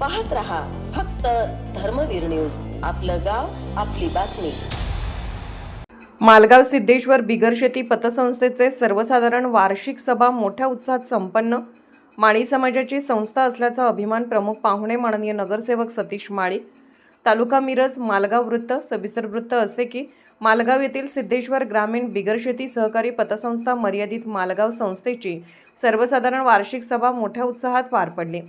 पाहत रहा फक्त धर्मवीर न्यूज. आपलं गाव आपली बातमी. मालगाव सिद्धेश्वर बिगर शेती पतसंस्थेचे सर्वसाधारण वार्षिक सभा मोठ्या उत्साहात संपन्न. माळी समाजाची संस्था असल्याचा अभिमान प्रमुख पाहुणे माननीय नगरसेवक सतीश माळी. तालुका मिरज मालगाव वृत्त सविस्तर वृत्त असे की मालगाव येथील सिद्धेश्वर ग्रामीण बिगरशेती सहकारी पतसंस्था मर्यादित मालगाव संस्थेची सर्वसाधारण वार्षिक सभा मोठ्या उत्साहात पार पडली.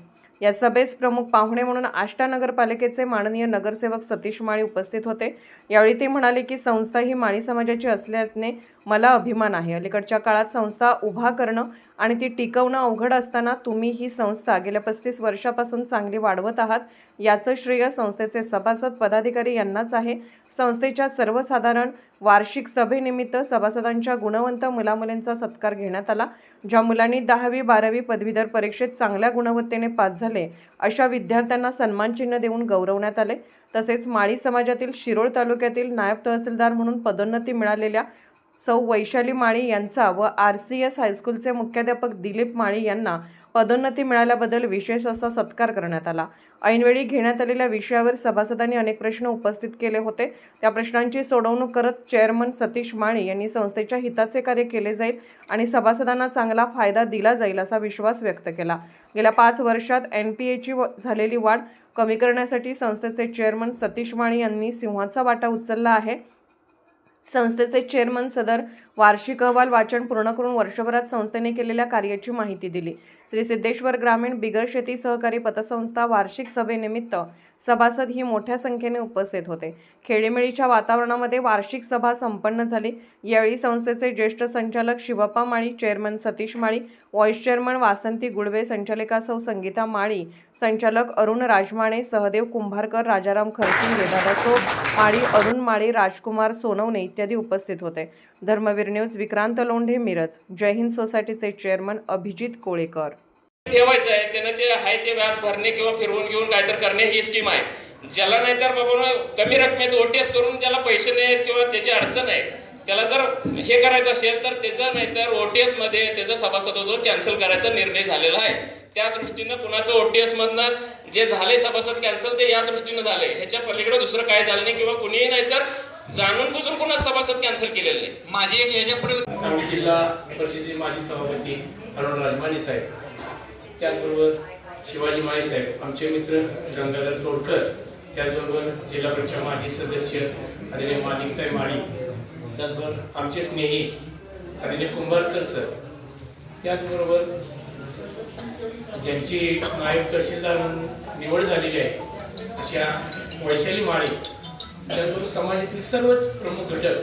या सभेस प्रमुख पाहुणे म्हणून आष्टा नगरपालिकेचे माननीय नगरसेवक सतीश माळी उपस्थित होते. यावेळी ते म्हणाले की संस्था ही माळी समाजाची असल्याने मला अभिमान आहे. अलीकडच्या काळात संस्था उभा करणं आणि ती टिकवणं अवघड असताना तुम्ही ही संस्था गेल्या पस्तीस वर्षापासून चांगली वाढवत आहात याचं श्रेय संस्थेचे सभासद पदाधिकारी यांनाच आहे. संस्थेच्या सर्वसाधारण वार्षिक सभेनिमित्त सभासदांच्या गुणवंत मुलामुलींचा सत्कार घेण्यात आला ज्या मुलांनी दहावी बारावी पदवीधर परीक्षेत चांगल्या गुणवत्तेने पास झाले अशा विद्यार्थ्यांना सन्मानचिन्ह देऊन गौरवण्यात आले. तसेच माळी समाजातील शिरोळ तालुक्यातील नायब तहसीलदार म्हणून पदोन्नती मिळालेल्या सौ वैशाली माळी यांचा व आर सी एस हायस्कूलचे मुख्याध्यापक दिलीप माळी यांना पदोन्नती मिळाल्याबद्दल विशेष असा सत्कार करण्यात आला. ऐनवेळी घेण्यात आलेल्या विषयावर सभासदांनी अनेक प्रश्न उपस्थित केले होते. त्या प्रश्नांची सोडवणूक करत चेअरमन सतीश माळी यांनी संस्थेच्या हिताचे कार्य केले जाईल आणि सभासदांना चांगला फायदा दिला जाईल असा विश्वास व्यक्त केला. गेल्या पाच वर्षात एन पी एची झालेली वाढ कमी करण्यासाठी संस्थेचे चेअरमन सतीश माळी यांनी सिंहाचा वाटा उचलला आहे. संस्थेचे चेअरमन सदर वार्षिक अहवाल वाचन पूर्ण करून वर्षभरात संस्थेने केलेल्या कार्याची माहिती दिली. श्री सिद्धेश्वर ग्रामीण बिगर शेती सहकारी पतसंस्था वार्षिक सभेनिमित्त सभासद ही मोठ्या संख्येने उपस्थित होते. खेळीमेळीच्या वातावरणामध्ये वार्षिक सभा संपन्न झाली. यावेळी संस्थेचे ज्येष्ठ संचालक Shivappa Mali chairman Satish Mali vice chairman Vasanti Gudve संचालिका सौ संगीता माळी संचालक अरुण राजमाणे सहदेव कुंभारकर राजाराम खरसिंगे दादासो माळी अरुण माळी राजकुमार सोनवणे इत्यादी उपस्थित होते. धर्मवीर न्यूज विक्रांत लोंढे मिरज. जय हिंद सोसायटीचे चेअरमन अभिजित कोळेकर. ठेवायचं आहे त्यानं ते आहे ते व्याज भरणे किंवा फिरवून घेऊन काहीतरी करणे ही स्कीम आहे. ज्याला नाहीतर बाबा कमी रकमेत ओटीएस करून ज्याला पैसे नाही आहेत किंवा त्याची अडचण आहे त्याला जर हे करायचं असेल तर त्याचं नाहीतर ओटीएसमध्ये त्याचं सभासदत्व कॅन्सल करायचा निर्णय झालेला आहे. त्या दृष्टीनं कुणाचं ओटीएस मधनं जे झाले सभासद कॅन्सल ते या दृष्टीनं झाले ह्याच्या पलीकडे दुसरं काय झालं नाही किंवा कुणीही नाहीतर जाणून बुजून कुणाच सभासद कॅन्सल केलेलं नाही. माझी एक याच्यापुढे सांगली जिल्हा परिषदेचे माजी सभापती अरुण राजमाने साहेब. त्याचबरोबर शिवाजी माळी साहेब आमचे मित्र गंगाधर तोडकर त्याचबरोबर जिल्हा परिषद माजी सदस्य आदरणीय माणिकताई माळी त्याचबरोबर आमचे स्नेही आदरणीय कुंभारकर सर त्याचबरोबर ज्यांची नायब तहसीलदार म्हणून निवड झालेली आहे अशा वैशाली माळी त्याचबरोबर समाजातील सर्वच प्रमुख घटक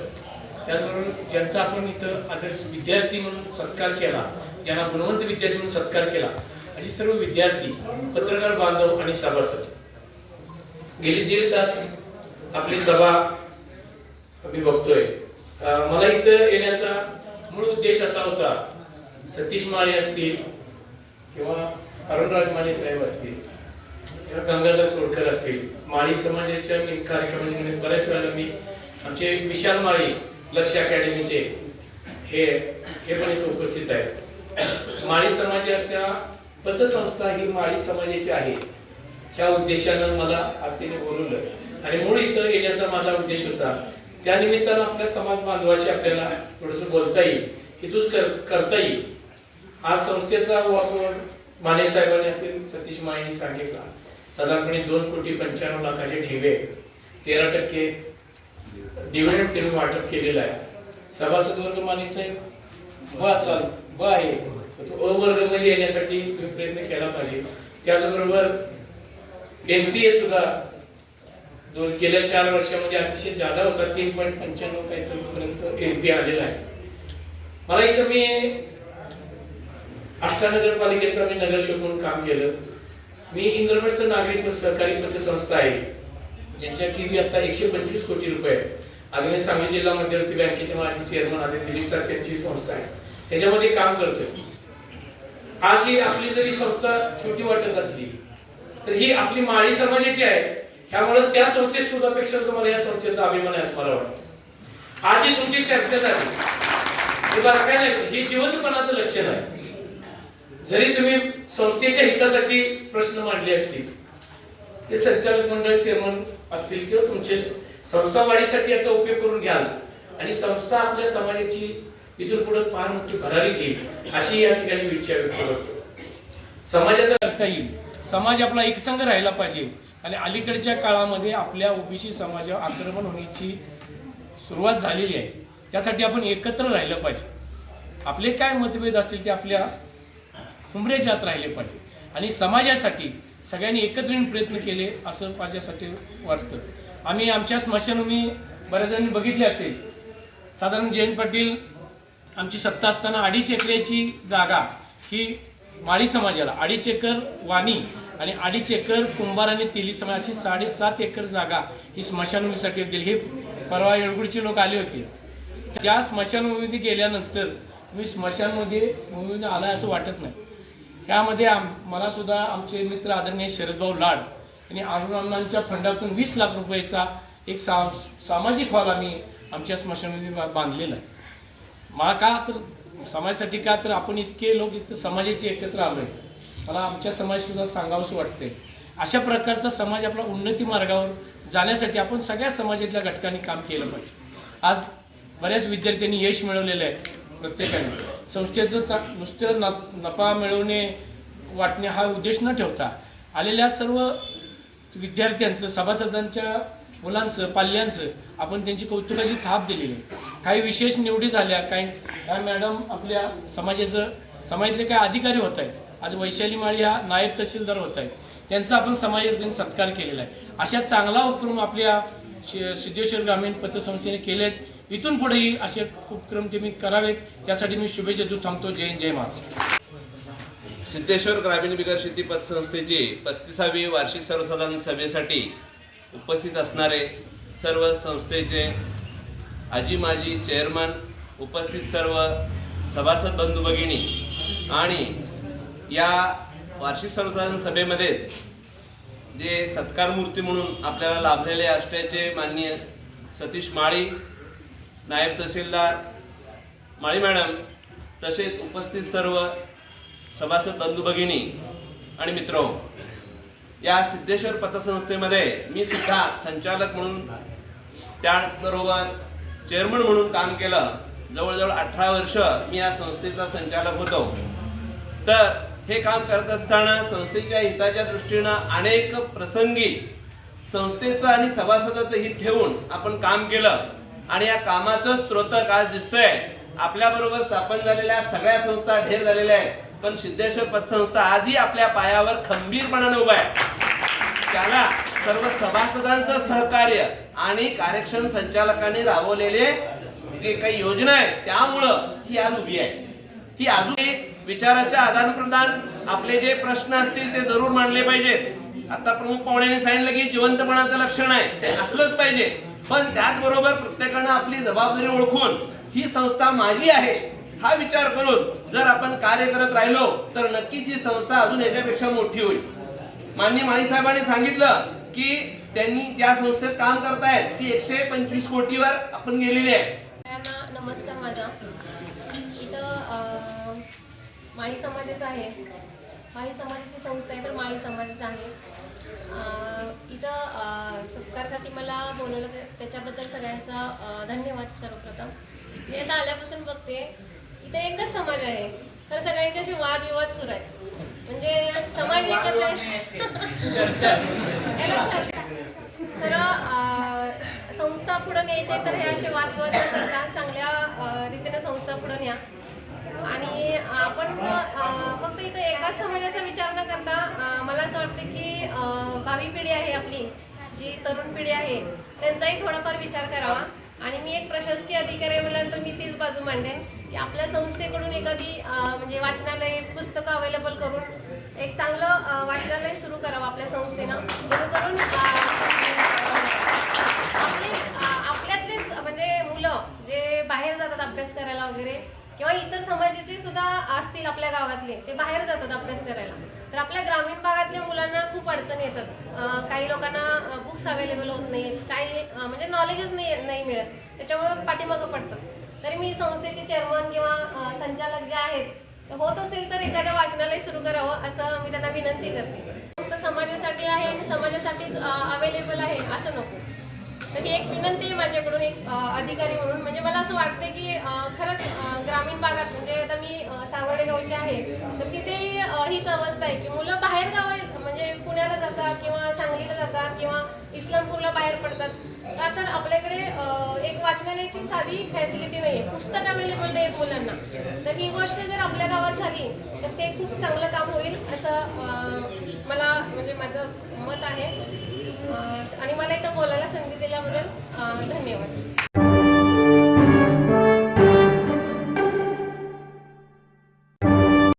त्याचबरोबर ज्यांचा आपण इथं आदर्श विद्यार्थी म्हणून सत्कार केला ज्यांना गुणवंत विद्यार्थी म्हणून सत्कार केला असे सर्व विद्यार्थी पत्रकार बांधव आणि सभासद. गेली दीड तास आपली सभा आम्ही बघतोय. मला इथं येण्याचा मूळ उद्देश असा होता सतीश माळे असतील किंवा अरुणराज माने साहेब असतील किंवा गंगाधर तोडकर असतील माळी समाजाच्या कार्यक्रमाच्या निमित्त बऱ्याच वेळेला मी आमचे विशाल माळी लक्ष अकॅडमीचे हे हे पण इथे उपस्थित आहेत. माळी समाजाच्या पतसंस्था ही माळी समाजाची आहे. ह्या उद्देशानं मला आज तिने बोलवलं. आणि मूळ इथं येण्याचा माझा उद्देश होता. त्या निमित्तानं आपल्या समाज बांधवाशी आपल्याला थोडस बोलता येईल इथूच कर करता येईल. आज संस्थेचा वापर माने साहेबांनी असेल सतीश माळींनी सांगितला. साधारणपणे दोन कोटी पंच्याण्णव लाखाचे ठेवे. तेरा टक्के डिव्हिडंड त्यांनी वाटप केलेलं आहे. सभासद वर्ग माने साहेब? वा चाल व आहे. तो अवर्गमध्ये येण्यासाठी तुम्ही प्रयत्न केला पाहिजे. त्याचबरोबर एनपीए सुद्धा दोन गेल्या चार वर्षामध्ये अतिशय जादा होता. तीन पॉईंट पंच्याण्णव काहीतरी पर्यंत पी आलेला आहे. मला इथं मी आष्टानगरपालिकेचं मी नगरसेवक म्हणून काम केलं. मी इंद्रप्रस्थ नागरिक सहकारी पतसंस्था आहे. ज्यांच्या टीव्ही आता एकशे पंचवीस कोटी रुपये आधी आदरणीय सांगली जिल्हा मध्यवर्ती बँकेचे माजी चेअरमन आधी दिलीप त्यांची संस्था आहे. त्याच्यामध्ये काम करतोय. आज ही आपली जरी संस्था छोटी वाटत असली तर ही आपली माळी समाजाची आहे. ह्यामुळे त्या संस्थेत सुद्धा पेक्षा तुम्हाला या संस्थेचा अभिमान आहे असं मला वाटतं. आज ही तुमची चर्चा झाली हे बरं काय नाही हे जिवंतपणाचं लक्षण आहे. जरी तुम्ही संस्थेच्या हितासाठी प्रश्न मांडले असतील ते संचालक मंडळ चेअरमन असतील किंवा तुमचे संस्थावाढीसाठी याचा उपयोग करून घ्याल. आणि संस्था आपल्या समाजाची इथून पुढे फार मोठी भरारी घेईल अशी या ठिकाणी इच्छा व्यक्त करतो. समाजाचा करता येईल. समाज आपला एकसंघ राहिला पाहिजे. आणि अलीकडच्या काळामध्ये आपल्या ओबीसी समाजावर आक्रमण होण्याची सुरुवात झालेली आहे. त्यासाठी आपण एकत्र राहिलं पाहिजे. आपले काय मतभेद असतील ते आपल्या हुमरेच्या आत राहिले पाहिजे. आणि समाजासाठी सगळ्यांनी एकत्र प्रयत्न केले असं माझ्यासाठी वाटतं. आम्ही आमच्या स्मशानभूमी बऱ्याच जणांनी बघितले असेल. साधारण जयंत पाटील आमची सत्ता असताना अडीच एकराची जागा ही माळी समाजाला अडीच एकर वाणी आणि अडीच एकर कुंभार आणि तेली समाज अशी साडेसात एकर जागा ही स्मशानभूमीसाठी दिली हे परवा येळगुडचे लोक आले होते. त्या स्मशानभूमीमध्ये गेल्यानंतर तुम्ही स्मशानमध्ये भूमीमध्ये आला असं वाटत नाही. त्यामध्ये आम मला सुद्धा आमचे मित्र आदरणीय शरदभाऊ लाड यांनी आंदोलनांच्या फंडातून वीस लाख रुपयाचा एक सा सामाजिक हॉल आम्ही आमच्या स्मशानमध्ये बा- बांधलेला आहे. मला का तर समाजासाठी का तर आपण इतके लोक इतकं समाजाचे एकत्र आलो आहे मला आमच्या समाजसुद्धा सांगावंसं वाटते अशा प्रकारचा समाज आपला उन्नती मार्गावर जाण्यासाठी आपण सगळ्या समाजातल्या घटकांनी काम केलं पाहिजे. आज बऱ्याच विद्यार्थ्यांनी यश मिळवलेलं आहे प्रत्येकाने. संस्थेचं चा नुसतं न नफा मिळवणे वाटणे हा उद्देश न ठेवता आलेल्या सर्व विद्यार्थ्यांचं सभासदांच्या मुलांचं पाल्यांचं आपण त्यांची कौतुकाची थाप दिलेली आहे. काही विशेष निवडी झाल्या काही ह्या मॅडम आपल्या समाजाचं समाजातले काही अधिकारी होत आहेत. आज वैशाली माळी ह्या नायब तहसीलदार होत आहेत. त्यांचा आपण समाजातून सत्कार केलेला आहे. अशा चांगला उपक्रम आपल्या शि- सिद्धेश्वर ग्रामीण पतसंस्थेने केले आहेत इथून पुढेही असे उपक्रम तुम्ही करावेत. त्यासाठी मी शुभेच्छा देऊ थांबतो. जय जय महाराष्ट्र. सिद्धेश्वर ग्रामीण बिगर शेती पतसंस्थेची पस्तीसावी वार्षिक सर्वसाधारण सभेसाठी उपस्थित असणारे सर्व संस्थेचे आजी माजी चेअरमन उपस्थित सर्व सभासद बंधू भगिनी आणि या वार्षिक सर्वसाधारण सभेमध्येच जे सत्कार मूर्ती म्हणून आपल्याला लाभलेले असल्याचे माननीय सतीश माळी नायब तहसीलदार माळी मॅडम तसेच उपस्थित सर्व सभासद बंधू भगिनी आणि मित्र या सिद्धेश्वर पतसंस्थेमध्ये मी सुद्धा संचालक म्हणून त्याबरोबर चेअरमन म्हणून काम केलं. जवळजवळ अठरा वर्ष मी या संस्थेचा संचालक होतो. तर हे काम करत असताना संस्थेच्या हिताच्या दृष्टीनं अनेक प्रसंगी संस्थेचं आणि सभासदाचं हित ठेवून आपण काम केलं. आणि या कामाचं स्त्रोत आज दिसतंय? आपल्याबरोबर स्थापन झालेल्या सगळ्या संस्था ढेर झालेल्या आहेत. पण सिद्धेश्वर पतसंस्था आजही आपल्या पायावर खंबीरपणाने उभा आहे. त्याला सर्व सभासदांचं सहकार्य आणि कार्यक्षम संचालकांनी राबवलेले जे काही योजना आहेत त्यामुळं ही आज उभी आहे. ही अजून एक विचाराच्या आदान प्रदान आपले जे प्रश्न असतील ते जरूर मांडले पाहिजेत. आता प्रमुख पाहुण्याने सांगितलं की जिवंतपणाचं लक्षण आहे ते असलंच पाहिजे. पण त्याचबरोबर प्रत्येकानं आपली जबाबदारी ओळखून ही संस्था माझी आहे हा विचार करून जर आपण कार्य करत राहिलो तर नक्कीच ही संस्था अजून याच्यापेक्षा मोठी होईल. माननीय माळी साहेबांनी सांगितलं की त्यांनी ज्या संस्थेत काम करतायत ती एकशे पंचवीस कोटीवर आपण गेलेली आहे. नमस्कार माझा. इथं माळी समाजाचं आहे. माळी समाजाची संस्था आहे तर माळी समाजाचं आहे. इथं सत्कारसाठी मला बोलवलं त्याच्याबद्दल सगळ्यांचा धन्यवाद सर्वप्रथम. मी आता आल्यापासून बघते इथे एकच समाज आहे. तर सगळ्यांचे असे वादविवाद सुरू आहेत. म्हणजे समाज एकच आहे. तर संस्था पुढे न्यायचे तर हे असे वादविवाद करतात. चांगल्या रीतीने संस्था पुढे न्या. आणि आपण फक्त इथं एकाच समाजाचा विचार न करता मला असं वाटतं की भावी पिढी आहे आपली जी तरुण पिढी आहे त्यांचाही थोडाफार विचार करावा. आणि मी एक प्रशासकीय अधिकारी म्हणल्यानंतर मी तीच बाजू मांडेन की आपल्या संस्थेकडून एखादी म्हणजे वाचनालय पुस्तकं अवेलेबल करून एक चांगलं वाचनालय सुरू करावं आपल्या संस्थेनं. जेणेकरून करून आपल्यातलेच म्हणजे मुलं जे बाहेर जातात अभ्यास करायला वगैरे किंवा इतर समाजाचे सुद्धा असतील आपल्या गावातले ते बाहेर जातात अभ्यास करायला. तर आपल्या ग्रामीण भागातल्या मुलांना खूप अडचण येतात. काही लोकांना बुक्स अवेलेबल होत नाहीत. काही म्हणजे नॉलेजच नाही नाही मिळत. त्याच्यामुळे पाठीमागं पडतं तरी मी संस्थेचे चेअरमन किंवा संचालक जे आहेत होत असेल तर एखाद्या वाचनालय सुरू करावं असं मी त्यांना विनंती करते. फक्त समाजासाठी आहे आणि अवेलेबल आहे असं नको. तर ही एक विनंती आहे माझ्याकडून एक अधिकारी म्हणून. म्हणजे मला असं वाटतं की खरंच ग्रामीण भागात म्हणजे आता मी सावर्डे गावचे आहे तर तिथे हीच अवस्था आहे की मुलं बाहेर गाव म्हणजे पुण्याला जातात किंवा सांगलीला जातात किंवा इस्लामपूरला बाहेर पडतात. का तर आपल्याकडे एक वाचनालयाची साधी फॅसिलिटी नाही आहे पुस्तक अवेलेबल नाही आहेत मुलांना. तर ही गोष्ट जर आपल्या गावात झाली तर ते खूप चांगलं काम होईल असं मला म्हणजे माझं मत आहे. आणि मला इथं बोलायला संधी दिल्याबद्दल धन्यवाद.